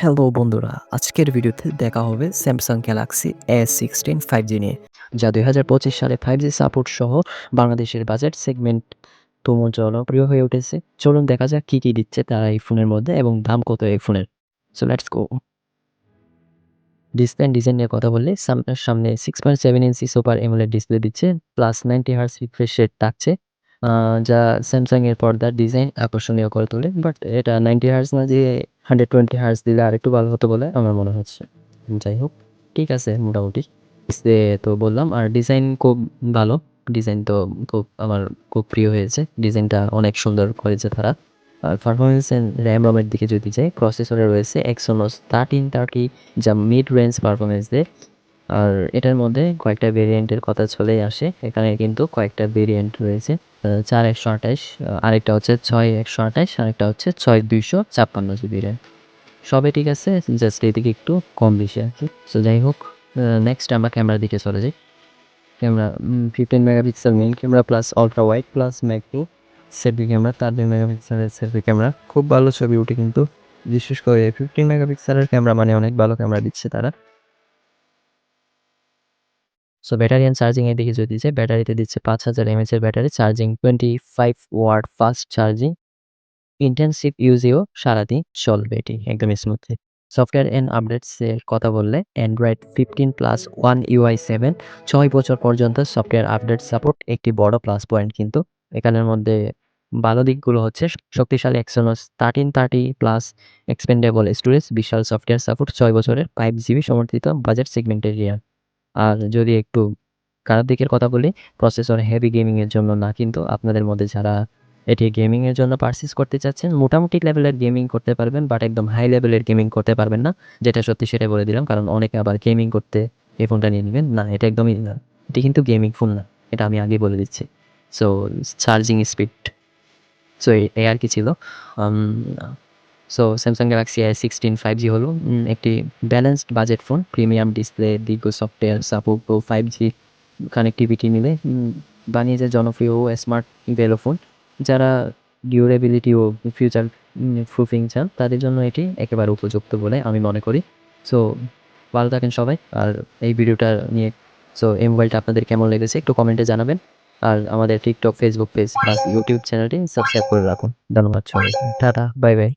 Hello বন্ধুরা, আজকের ভিডিওতে দেখা হবে Samsung Galaxy S sixteen five G নিয়ে, যা দুই হাজার পঁচিশ সালে ফাইভ জি সাপোর্ট সহ বাংলাদেশের বাজেট সেগমেন্ট তুমু জনপ্রিয় হয়ে উঠেছে। চলুন দেখা যাক কী কী দিচ্ছে তারা এই ফোনের মধ্যে এবং দাম কত এই ফোনের। So let's go display design নিয়ে কথা বললে সামনে six point seven inch super AMOLED display দিচ্ছে plus ninety hertz refresh rate থাকছে। যা স্যামসাং এর পর্দার ডিজাইন আকর্ষণীয় করে তোলে বাট এটা নাইনটি হার্স না দিয়ে হান্ড্রেড টোয়েন্টি হার্স দিলে আরেকটু ভালো হতো বলে আমার মনে হচ্ছে। যাই হোক, ঠিক আছে মোটামুটি। সে তো বললাম, আর ডিজাইন খুব ভালো। ডিজাইন তো খুব আমার খুব প্রিয় হয়েছে। ডিজাইনটা অনেক সুন্দর করেছে তারা। আর পারফরমেন্স অ্যান্ড র্যাম রমের দিকে যদি যাই প্রসেসরে রয়েছে এক্সোনস থার্টিন থার্টি যা মিড রেঞ্জ পারফরমেন্স দেয় আর এটার মধ্যে কয়েকটা ভেরিয়েন্টের কথা চলেই আসে। এখানে কিন্তু কয়েকটা ভেরিয়েন্ট রয়েছে। চার একশো আঠাশ আরেকটা হচ্ছে ছয় একশো আঠাশ, আরেকটা হচ্ছে ছয় দুইশো ছাপ্পান্ন জিবি র্যাম সবে ঠিক আছে জাস্ট এদিকে একটু কম বেশি কি। সো যাই হোক নেক্সট আমরা ক্যামেরার দিকে চলে যাই। Camera fifteen megapixel main camera plus ultra wide plus MacBook selfie camera তার দুই মেগাপিক্সেলের সেলফি ক্যামেরা খুব ভালো ছবি উঠে কিন্তু। বিশেষ করে ফিফটিন মেগাপিক্সেলের ক্যামেরা মানে অনেক ভালো ক্যামেরা দিচ্ছে তারা। সো ব্যাটারি অ্যান্ড চার্জিং এর দিকে যদি যাই ব্যাটারিতে দিচ্ছে পাঁচ হাজার এমএচ এর battery charging twenty five watt fast charging intensive ইউজেও সারাদিন চলবে এটি, একদম স্মুথলি সফটওয়্যার অ্যান্ড আপডেটস এর কথা বললে Android fifteen plus one UI seven ছয় বছর পর্যন্ত সফটওয়্যার আপডেট সাপোর্ট একটি বড় প্লাস পয়েন্ট কিন্তু এখানের মধ্যে ভালো দিকগুলো হচ্ছে শক্তিশালী Exynos thirteen thirty plus expandable storage বিশাল সফটওয়্যার সাপোর্ট ছয় বছরের ফাইভ জিবি সমর্থিত বাজেট সেগমেন্টের রিয়ার আর যদি একটু খারাপ দিকের কথা বলি প্রসেসর হেভি গেমিংয়ের জন্য না, কিন্তু আপনাদের মধ্যে যারা এটি গেমিংয়ের জন্য পারচেস করতে চাচ্ছেন, মোটামুটি লেভেলের গেমিং করতে পারবেন বাট একদম হাই লেভেলের গেমিং করতে পারবেন না, যেটা সত্যি সেটা বলে দিলাম, কারণ অনেকে আবার গেমিং করতে এই ফোনটা নিয়ে নেবেন। না, এটা একদমই না, এটি কিন্তু গেমিং ফোন না, এটা আমি আগে বলে দিচ্ছি। সো চার্জিং স্পিড সো এই আর কি ছিল। So Samsung Galaxy I sixteen five G হলো একটি balanced budget phone premium display দীর্ঘ সফটওয়্যার সাপোর্ট ও ফাইভ জি কানেক্টিভিটি মিলে বানিয়েছে জনপ্রিয় ও স্মার্ট ভেলো ফোন যারা ডিউরেবিলিটি ও ফিউচার প্রুফিং চান, তাদের জন্য এটি একেবারে উপযুক্ত বলে আমি মনে করি। সো ভালো থাকেন সবাই, আর এই ভিডিওটা নিয়ে সো এই মোবাইলটা আপনাদের কেমন লেগেছে একটু কমেন্টে জানাবেন। আর আমাদের টিকটক ফেসবুক পেজ বা ইউটিউব চ্যানেলটি সাবস্ক্রাইব করে রাখুন। ধন্যবাদ সবাই টাটা বাই বাই